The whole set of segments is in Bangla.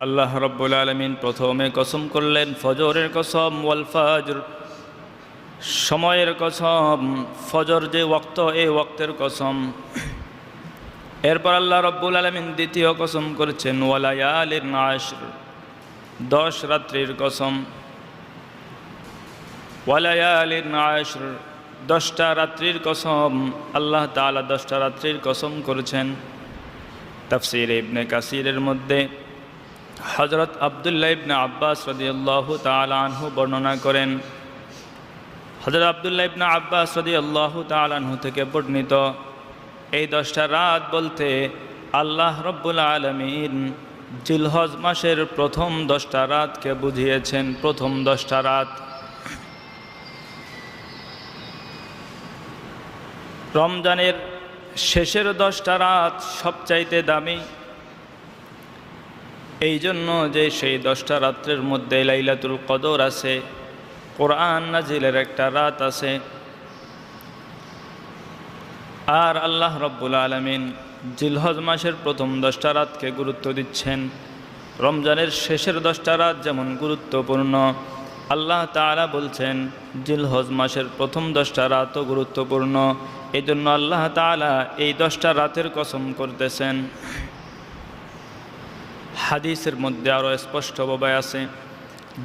আল্লাহ রব্বুল আলমিন প্রথমে কসম করলেন, ফজরের কসম ওয়াল ফাজর। সময়ের কসম, ফজর যে ওক্ত এই ওক্তের কসম। এরপর আল্লাহ রব্বুল আলমিন দ্বিতীয় কসম করেছেন ওয়ালায়ালির নাশর দশ রাত্রির কসম। ওয়ালায়ালির নাশর দশটা রাত্রির কসম। আল্লাহ তাআলা দশটা রাত্রির কসম করেছেন। তাফসির ইবনে কাসিরের মধ্যে হজরত আবদুল্লাহ ইবনে আব্বাস রদিয়াল্লাহু তাআলা আনহু বর্ণনা করেন হজরত আবদুল্লাহ ইবনে আব্বাস রদিয়াল্লাহু তাআলা আনহু থেকে বর্ণিত, এই দশটা রাত বলতে আল্লাহ রব্বুল আলমিন জিলহজ মাসের প্রথম দশটা রাতকে বুঝিয়েছেন, প্রথম দশটা রাত। রমজানের শেষের দশটা রাত সবচাইতে দামি এই জন্য যে সেই দশটা রাত্রের মধ্যে লাইলাতুল কদর আছে, কোরআন নাজিলের একটা রাত আছে। আর আল্লাহ রব্বুল আলমিন জিলহজ মাসের প্রথম দশটা রাতকে গুরুত্ব দিচ্ছেন। রমজানের শেষের দশটা রাত যেমন গুরুত্বপূর্ণ, আল্লাহ তাআলা বলছেন, জিলহজ মাসের প্রথম দশটা রাতও গুরুত্বপূর্ণ। এই জন্য আল্লাহ তাআলা এই দশটা রাতের কসম করতেছেন। হাদিসের মধ্যে আরও স্পষ্টভাবে আছে,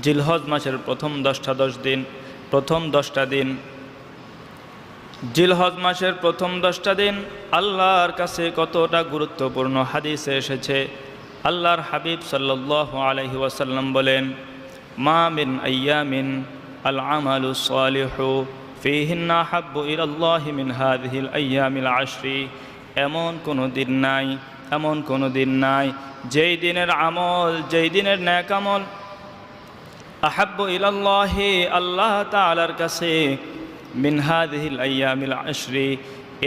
জিলহজ মাসের প্রথম দশটা দশ দিন, প্রথম দশটা দিন। জিলহজ মাসের প্রথম দশটা দিন আল্লাহর কাছে কতটা গুরুত্বপূর্ণ হাদিসে এসেছে, আল্লাহর হাবিব সাল্লাহ আলহি ওয়াসাল্লাম বলেন, মা মিন আয়ামিন আল আমালু সালিহু ফিহিন্না হাব্বু ইলাল্লাহি মিন হাদিহিল আয়ামিল আশরি। এমন কোনো দিন নাই, এমন কোনো দিন নাই যেই দিনের আমল, যেই দিনের ন্যাক আমল, আহাব্বু ইলাল্লাহি, আল্লাহ তাআলার কাছে মিন হাদিহিল আয়ামিল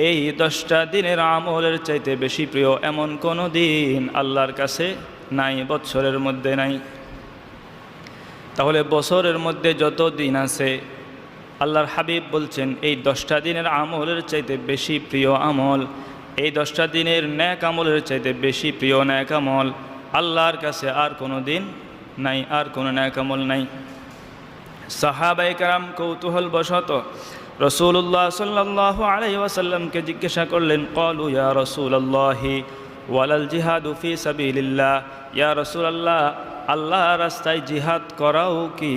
এই দশটা দিনের আমলের চাইতে বেশি প্রিয় এমন কোনো দিন আল্লাহর কাছে নাই বৎসরের মধ্যে নাই। তাহলে বছরের মধ্যে যত দিন আছে, আল্লাহর হাবিব বলছেন, এই দশটা দিনের আমলের চাইতে বেশি প্রিয় আমল এই দশটা দিনের ন্যাক আমলের চাইতে বেশি প্রিয় ন্যাক আমল আল্লাহর কাছে আর কোনো দিন নাই, আর কোনো ন্যাক আমল নাই। সাহাবাই কারাম কৌতূহল বশত রসুল্লাহ সাল্লাহ আলাই ওয়াসাল্লামকে জিজ্ঞাসা করলেন কলু ইয়া রসুল্লাহি ওয়ালাল জিহাদু ফি সাবিলিল্লাহ? ইয়া রসুলাল্লাহ আল্লাহ রাস্তায় জিহাদ করাও কি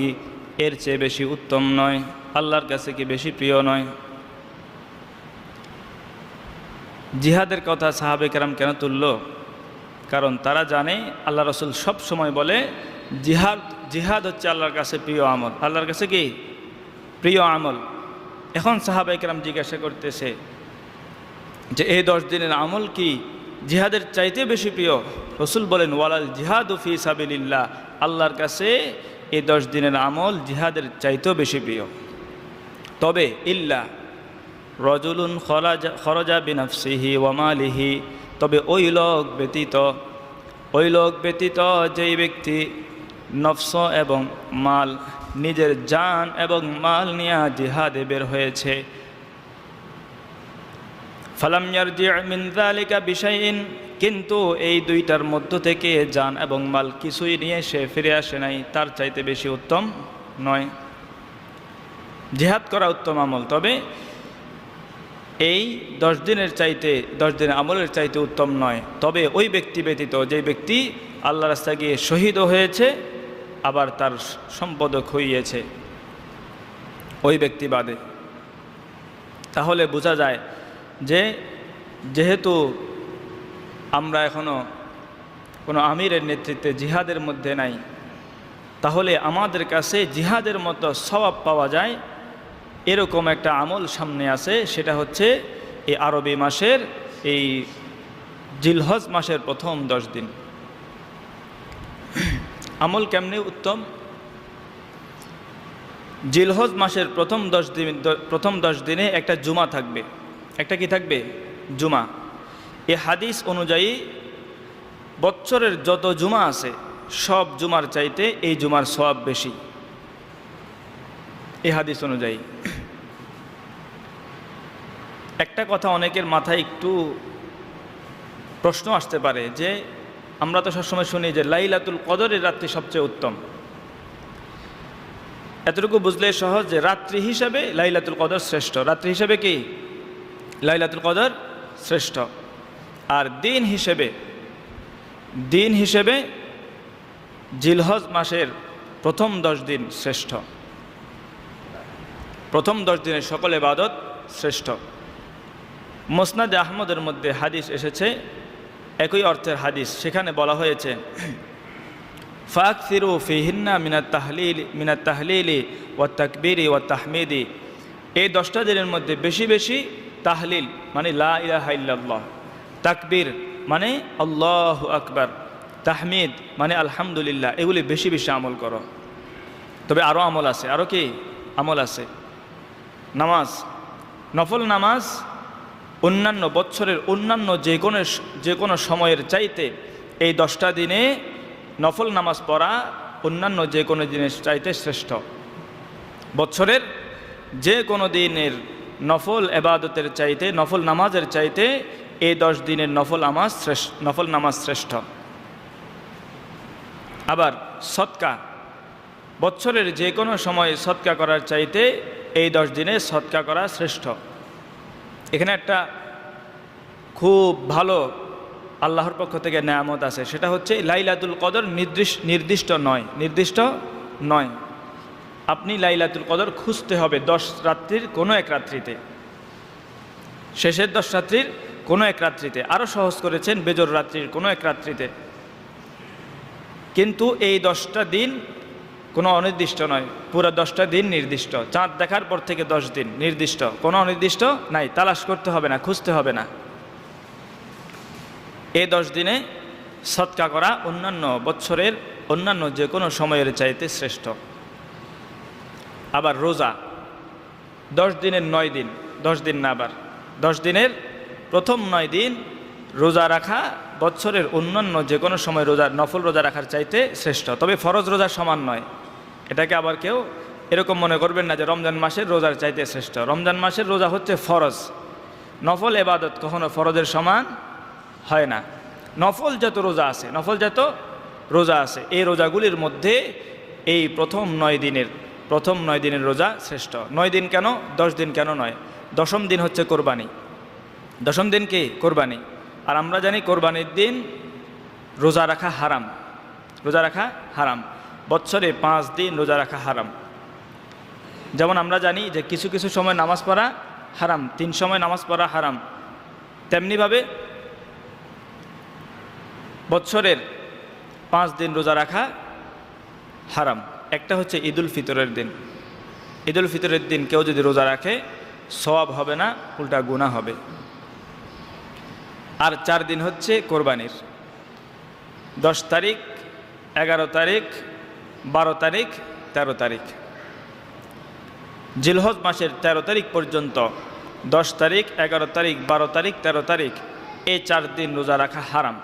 এর চেয়ে বেশি উত্তম নয়, আল্লাহর কাছে কি বেশি প্রিয় নয়? জিহাদের কথা সাহাবে কেরাম কেন তুলল? কারণ তারা জানে আল্লাহ রসুল সব সময় বলে, জিহাদ জিহাদ হচ্ছে আল্লাহর কাছে প্রিয় আমল। আল্লাহর কাছে কি? প্রিয় আমল। এখন সাহাবে কেরাম জিজ্ঞাসা করতেছে যে, এই দশ দিনের আমল কি জিহাদের চাইতে বেশি প্রিয়? রসুল বলেন, ওয়ালাল জিহাদ ফি সাবিল্লাহ আল্লাহর কাছে এই দশ দিনের আমল জিহাদের চাইতেও বেশি প্রিয়। তবে ইল্লা রজুলুন খরাজা বিনাফসিহি ওয়ামালিহি তবে ওই লোক ব্যতীত, ওই লোক ব্যতীত যেই ব্যক্তি নফস এবং মাল, নিজের জান এবং মাল নিয়ে জিহাদে বের হয়েছে। ফালাম মিন যালিকা বিষয়ইন কিন্তু এই দুইটার মধ্য থেকে জান এবং মাল কিছুই নিয়ে সে ফিরে আসে নাই, তার চাইতে বেশি উত্তম নয়। জিহাদ করা উত্তম আমল। তবে এই দশ দিনের চাইতে, দশ দিনের আমলের চাইতে উত্তম নয়। তবে ওই ব্যক্তি ব্যতীত যে ব্যক্তি আল্লাহ রাস্তা গিয়ে শহীদও হয়েছে, আবার তার সম্পদও খুইয়েছে ওই ব্যক্তি বাদে। তাহলে বোঝা যায় যে যেহেতু আমরা এখনও কোনো আমিরের নেতৃত্বে জিহাদের মধ্যে নাই, তাহলে আমাদের কাছে জিহাদের মতো স্বভাব পাওয়া যায় এরকম একটা আমল সামনে আছে, সেটা হচ্ছে এই আরবি মাসের এই জিলহজ মাসের প্রথম দশ দিন। আমল কেমনি উত্তম? জিলহজ মাসের প্রথম দশ দিন, প্রথম দশ দিনে একটা জুমা থাকবে। একটা কি থাকবে? জুমা। এ হাদিস অনুযায়ী বৎসরের যত জুমা আছে, সব জুমার চাইতে এই জুমার সব বেশি। এ হাদিস অনুযায়ী। একটা কথা অনেকের মাথায় একটু প্রশ্ন আসতে পারে যে, আমরা তো সবসময় শুনি যে লাইলাতুল কদরের রাত্রি সবচেয়ে উত্তম। এতটুকু বুঝলে সহজ যে রাত্রি হিসাবে লাইলাতুল কদর শ্রেষ্ঠ। রাত্রি হিসাবে কি? লাইলাতুল কদর শ্রেষ্ঠ। আর দিন হিসেবে দিন হিসেবে জিলহজ মাসের প্রথম দশ দিন শ্রেষ্ঠ। প্রথম দশ দিনের সকল এবাদত শ্রেষ্ঠ। মোসনাদ আহমদের মধ্যে হাদিস এসেছে, একই অর্থের হাদিস। সেখানে বলা হয়েছে ফাক ফিরু ফিহিন্না মিনাত তাহলিল, মিনাত তাহলিলি ও তাকবিরি ও তাহমিদি। এই দশটা দিনের মধ্যে বেশি বেশি তাহলিল মানে লা ইলাহা ইল্লাল্লাহ। তাকবীর মানে আল্লাহ আকবার। তাহমিদ মানে আলহামদুলিল্লাহ। এগুলি বেশি বেশি আমল করো। তবে আরও আমল আছে। আরও কি? আমল আছে। নামাজ। নফল নামাজ অন্যান্য বৎসরের অন্যান্য যে কোনো যে কোনো সময়ের চাইতে এই দশটা দিনে নফল নামাজ পড়া অন্যান্য যে কোনো দিনের চাইতে শ্রেষ্ঠ। বৎসরের যে কোনো দিনের নফল এবাদতের চাইতে, নফল নামাজের চাইতে এই দশ দিনের নফল নামাজ শ্রেষ্ঠ, নফল নামাজ শ্রেষ্ঠ। আবার সৎকা বৎসরের যে কোনো সময় সৎকা করার চাইতে এই দশ দিনে সৎকা করা শ্রেষ্ঠ। এখানে একটা খুব ভালো আল্লাহর পক্ষ থেকে নেয়ামত আছে। সেটা হচ্ছে লাইলাতুল কদর নির্দিষ্ট নির্দিষ্ট নয়। নির্দিষ্ট নয়। আপনি লাইলাতুল কদর খুঁজতে হবে দশ রাত্রির কোনো এক রাত্রিতে। শেষের দশ রাত্রির কোনো এক রাত্রিতে। আরও সহজ করেছেন বেজর রাত্রির কোনো এক রাত্রিতে। কিন্তু এই দশটা দিন কোনো অনির্দিষ্ট নয়। পুরো দশটা দিন নির্দিষ্ট। চাঁদ দেখার পর থেকে দশ দিন নির্দিষ্ট। কোনো অনির্দিষ্ট নাই। তালাশ করতে হবে না, খুঁজতে হবে না। এই দশ দিনে সৎকা করা অন্যান্য বৎসরের অন্যান্য যে কোনো সময়ের চাইতে শ্রেষ্ঠ। আবার রোজা। দশ দিনের নয় দিন, দশ দিন না আবার। দশ দিনের প্রথম নয় দিন রোজা রাখা বৎসরের অন্যান্য যে কোনো সময় রোজা, নফল রোজা রাখার চাইতে শ্রেষ্ঠ। তবে ফরজ রোজা সমান নয়। এটাকে আবার কেউ এরকম মনে করবেন না যে রমজান মাসের রোজার চাইতে শ্রেষ্ঠ। রমজান মাসের রোজা হচ্ছে ফরজ। নফল এবাদত কখনো ফরজের সমান হয় না। নফল যত রোজা আছে, নফল যত রোজা আছে, এই রোজাগুলির মধ্যে এই প্রথম নয় দিনের, প্রথম নয় দিনের রোজা শ্রেষ্ঠ। নয় দিন কেন? দশ দিন কেন নয়? দশম দিন হচ্ছে কোরবানি। দশম দিন কি? কোরবানি। আর আমরা জানি কোরবানির দিন রোজা রাখা হারাম। রোজা রাখা হারাম। বছরে পাঁচ দিন রোজা রাখা হারাম। যেমন আমরা জানি যে কিছু কিছু সময় নামাজ পড়া হারাম, তিন সময় নামাজ পড়া হারাম। তেমনিভাবে বছরের পাঁচ দিন রোজা রাখা হারাম। একটা হচ্ছে ঈদুল ফিতরের দিন। ঈদুল ফিতরের দিন কেউ যদি রোজা রাখে, সওয়াব হবে না, উল্টা গুণা হবে। আর চার দিন হচ্ছে কোরবানির। দশ তারিখ, এগারো তারিখ বারো তারিখ ১৩ তারিখ। জিলহজ মাসের ১৩ তারিখ পর্যন্ত দশ তারিখ, এগারো তারিখ, বারো তারিখ ১৩ তারিখ, এই চার দিন রোজা রাখা হারাম।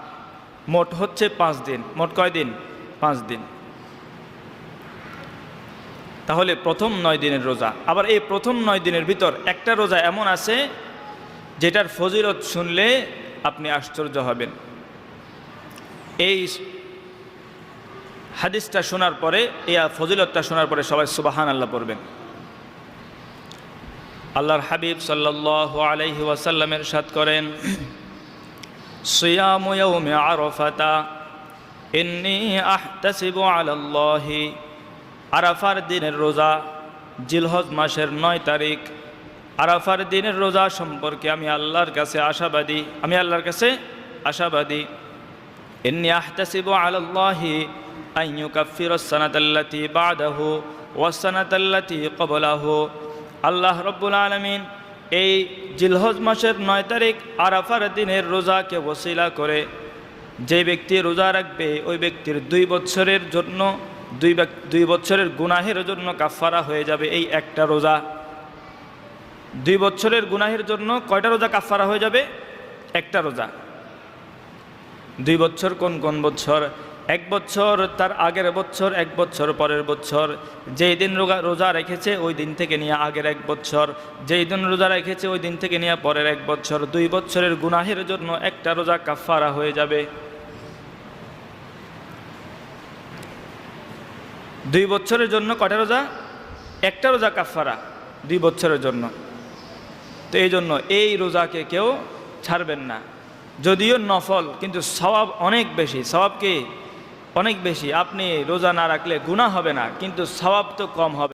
মোট হচ্ছে পাঁচ দিন। মোট কয় দিন? পাঁচ দিন। তাহলে প্রথম নয় দিনের রোজা। আবার এই প্রথম নয় দিনের ভিতর একটা রোজা এমন আছে, যেটার ফজিলত শুনলে আপনি আশ্চর্য হবেন। এই হাদিসটা শোনার পরে এই ফজিলতটা শোনার পরে সবাই সুবাহান আল্লাহ পড়বেন। আল্লাহর হাবিব সাল্লাহ আলহি ওয়াসাল্লামের সাত করেন, সিয়ামে আরফাতা এমনি আহতাসিব আল্লাহি আরাফার দিনের রোজা জিলহজ মাসের নয় তারিখ। আরাফার দিনের রোজা সম্পর্কে আমি আল্লাহর কাছে আশাবাদী, আমি আল্লাহর কাছে আশাবাদী। এমনি আহতাসিব আল্লাহি أن يكفر السنة التي بعده والسنة التي قبله আল্লাহ রব্বুল আলমিন এই জিলহজ মাসের নয় তারিখ আরাফার দিনের রোজাকে বসিলা করে যে ব্যক্তি রোজা রাখবে ওই ব্যক্তির দুই বছরের জন্য দুই ব্যক- দুই বছরের গুনাহের জন্য কাফারা হয়ে যাবে এই একটা রোজা দুই বছরের গুনাহের জন্য কয়টা রোজা কাফারা হয়ে যাবে একটা রোজা দুই বছর কোন কোন বছর এক বছর তার আগের বছর, এক বছর পরের বছর। যেই দিন রোগা রোজা রেখেছে, ওই দিন থেকে নিয়ে আগের এক বছর। যেই দিন রোজা রেখেছে, ওই দিন থেকে নিয়ে পরের এক বছর। দুই বছরের গুনাহের জন্য একটা রোজা কাফারা হয়ে যাবে। দুই বছরের জন্য কটা রোজা? একটা রোজা কাফারা দুই বছরের জন্য। তো এই জন্য এই রোজাকে কেউ ছাড়বেন না। যদিও নফল, কিন্তু স্বভাব অনেক বেশি। স্বভাবকে অনেক বেশি। আপনি রোজা না রাখলে গুণা হবে না কিন্তু স্বভাব তো কম হবে।